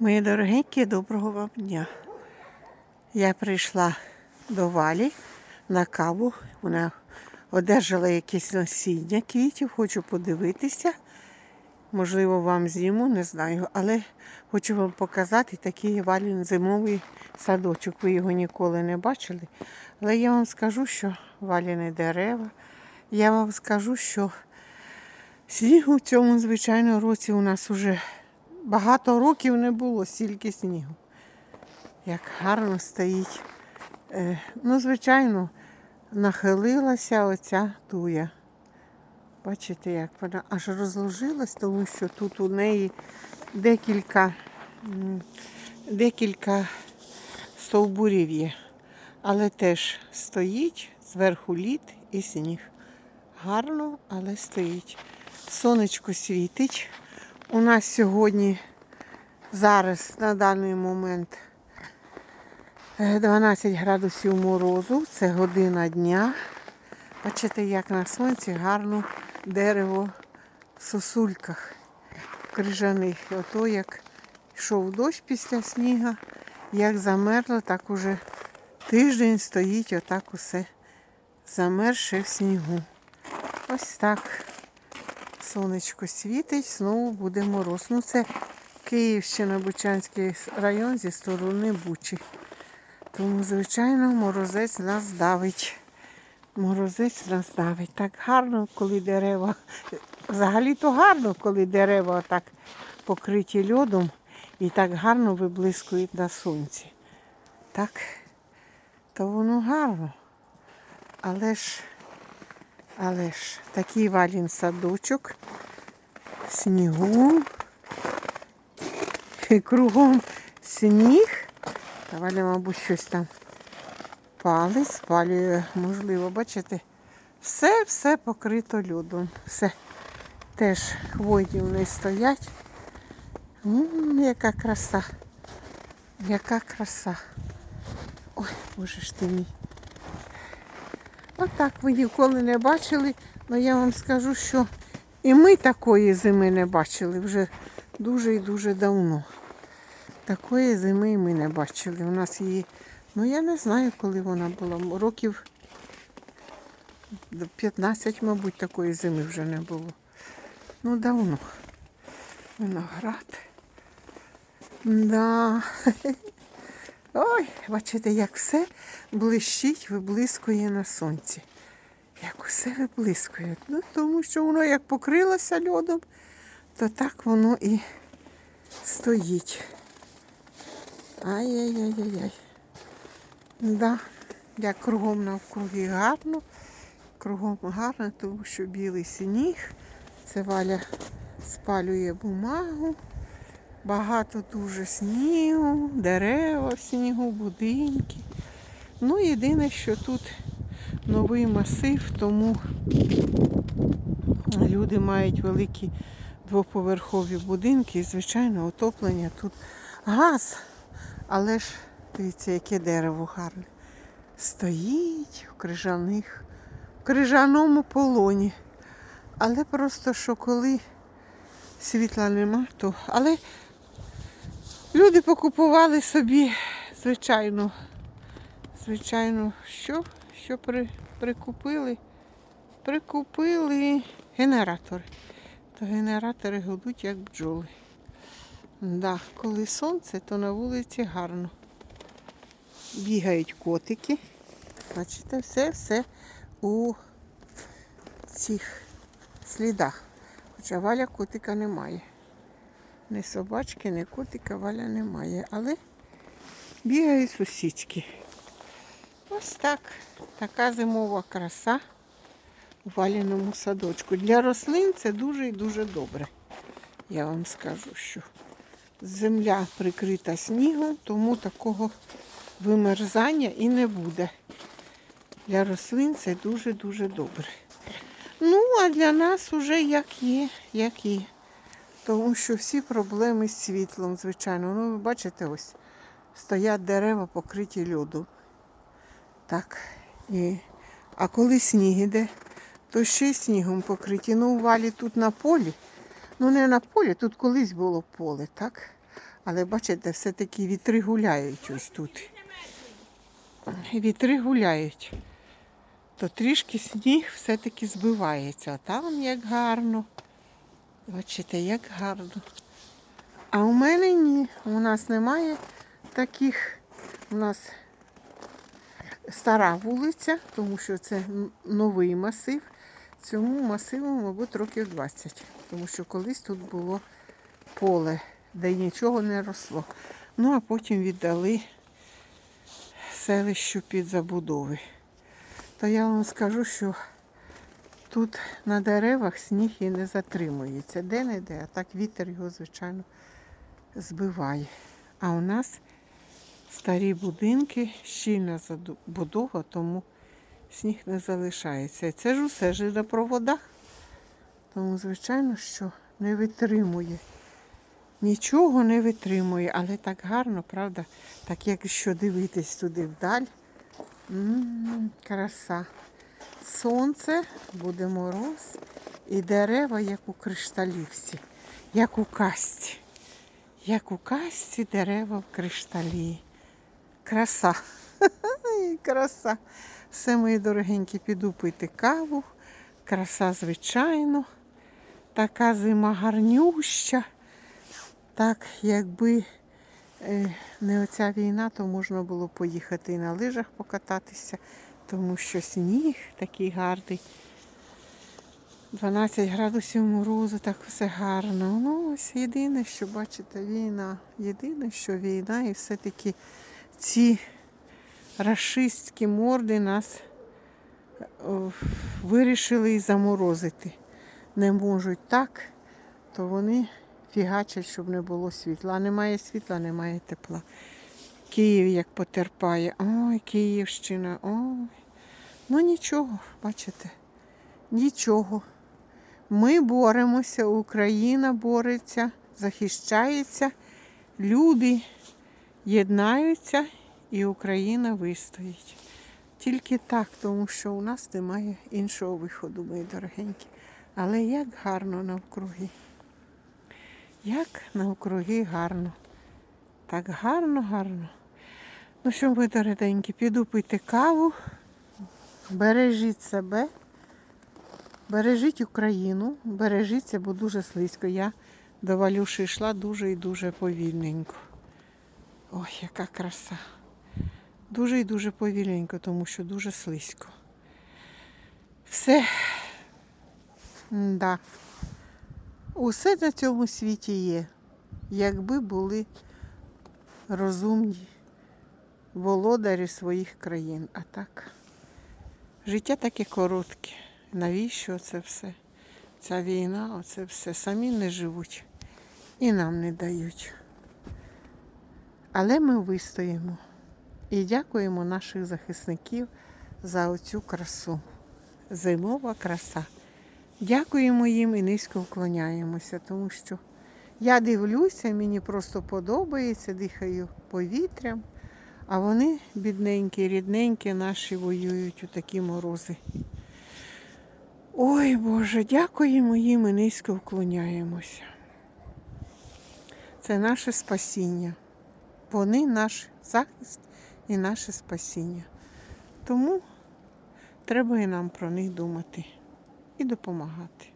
Мої дорогенькі, доброго вам дня. Я прийшла до Валі на каву. Вона одержала якесь насіння квітів, хочу подивитися. Можливо, вам зніму, не знаю. Але хочу вам показати такий Валін зимовий садочок. Ви його ніколи не бачили. Але я вам скажу, що валіни дерева. Я вам скажу, що снігу в цьому, звичайно, році у нас уже багато років не було стільки снігу. Як гарно стоїть. Е, ну, звичайно, нахилилася оця туя. Бачите, як вона аж розложилась, тому що тут у неї декілька, декілька стовбурів є. Але теж стоїть зверху лід і сніг. Гарно, але стоїть. Сонечко світить. У нас сьогодні зараз на даний момент е, 12 градусів морозу, це година дня. Бачите, як на сонці гарно дерево в сосульках крижаних. Ото як йшов дощ після сніга, як замерло, так уже тиждень стоїть отак усе замерше в снігу. Ось так. Сонечко світить, знову буде мороз. Ну це Київщина, Бучанський район зі сторони Бучі. Тому, звичайно, морозець нас давить. Морозець нас давить. Так гарно, коли дерева. Взагалі-то гарно, коли дерева так покриті льодом і так гарно виблискують на сонці. Так, то воно гарно. Але ж але ж такий валін садочок, снігу, і кругом сніг. Та Валя, мабуть, щось там палить, спалює, можливо, бачите, все-все покрито льодом. Все. Теж хвойні в неї стоять. М, яка краса. Яка краса. Ой, боже ж ти мій. Отак ви ніколи не бачили, але я вам скажу, що і ми такої зими не бачили вже дуже і дуже давно. Такої зими ми не бачили. У нас її, ну я не знаю, коли вона була. Років 15, мабуть, такої зими вже не було. Ну, давно. Виноград. Да. Ой, бачите, як все блищить, виблискує на сонці. Як усе виблискує. Ну, тому що воно як покрилося льодом, то так воно і стоїть. Ай-яй-яй-яй. Да, як кругом навкруги гарно. Кругом гарно, тому що білий сніг. Це валя спалює бумагу. Багато дуже снігу, дерева в снігу, будинки. Ну, єдине, що тут новий масив, тому люди мають великі двоповерхові будинки і, звичайно, отоплення тут газ. Але ж дивіться, яке дерево гарне. Стоїть в крижаних, в крижаному полоні. Але просто що коли світла нема, то. Але Люди покупували собі, звичайно, звичайно, що? Що при, прикупили? Прикупили генератори. То генератори гудуть, як бджоли. Да, коли сонце, то на вулиці гарно. Бігають котики. Бачите, все-все у цих слідах. Хоча валя котика немає. Ні собачки, ні котика валя немає. Але бігають сусідки. Ось так. Така зимова краса у валяному садочку. Для рослин це дуже і дуже добре. Я вам скажу, що земля прикрита снігом, тому такого вимерзання і не буде. Для рослин це дуже-дуже добре. Ну, а для нас вже як є, як є. Тому що всі проблеми з світлом, звичайно. Ну, ви бачите, ось стоять дерева покриті льодом. Так. І... А коли сніг іде, то ще снігом покриті. Ну, у валі тут на полі. Ну, не на полі, тут колись було поле, так? Але бачите, все-таки вітри гуляють ось тут. Вітри гуляють. То трішки сніг все-таки збивається. Там як гарно. Бачите, як гарно. А у мене ні. У нас немає таких. У нас стара вулиця, тому що це новий масив. Цьому масиву, мабуть, років 20. Тому що колись тут було поле, де нічого не росло. Ну, а потім віддали селищу під забудови. То я вам скажу, що тут на деревах сніг і не затримується. Де-не-де, а так вітер його, звичайно, збиває. А у нас старі будинки, щільна забудова, тому сніг не залишається. Це ж усе ж на проводах. Тому, звичайно, що не витримує. Нічого не витримує, але так гарно, правда? Так якщо дивитись туди вдаль. М, краса. Сонце, буде мороз і дерева, як у кришталівці, як у касті. Як у касті дерева в кришталі. Краса. Краса. Все, мої дорогенькі, піду пити каву. Краса, звичайно. Така зима гарнюща. Так, якби е, не оця війна, то можна було поїхати і на лижах покататися, тому що сніг такий гарний. 12 градусів морозу, так все гарно. Ну, ось єдине, що бачите, війна. Єдине, що війна, і все-таки ці рашистські морди нас вирішили і заморозити. Не можуть так, то вони фігачать, щоб не було світла. Немає світла, немає тепла. Київ як потерпає. Ой, Київщина, ой. Ну нічого, бачите, нічого. Ми боремося, Україна бореться, захищається, люди єднаються і Україна вистоїть. Тільки так, тому що у нас немає іншого виходу, мої дорогенькі. Але як гарно навкруги. Як навкруги гарно. Так гарно, гарно. Ну що, мої дорогенькі, піду пити каву. Бережіть себе. Бережіть Україну, бережіться, бо дуже слизько. Я до Валюші йшла дуже і дуже повільненько. Ой, яка краса. Дуже і дуже повільненько, тому що дуже слизько. Все. Да. Усе на цьому світі є. Якби були розумні володарі своїх країн. А так, життя таке коротке. Навіщо це все? Ця війна, оце все. Самі не живуть і нам не дають. Але ми вистоїмо і дякуємо наших захисників за оцю красу. Зимова краса. Дякуємо їм і низько вклоняємося, тому що я дивлюся, мені просто подобається, дихаю повітрям, а вони, бідненькі, рідненькі, наші воюють у такі морози. Ой Боже, дякуємо їм і низько вклоняємося. Це наше спасіння. Вони наш захист і наше спасіння. Тому треба і нам про них думати і допомагати.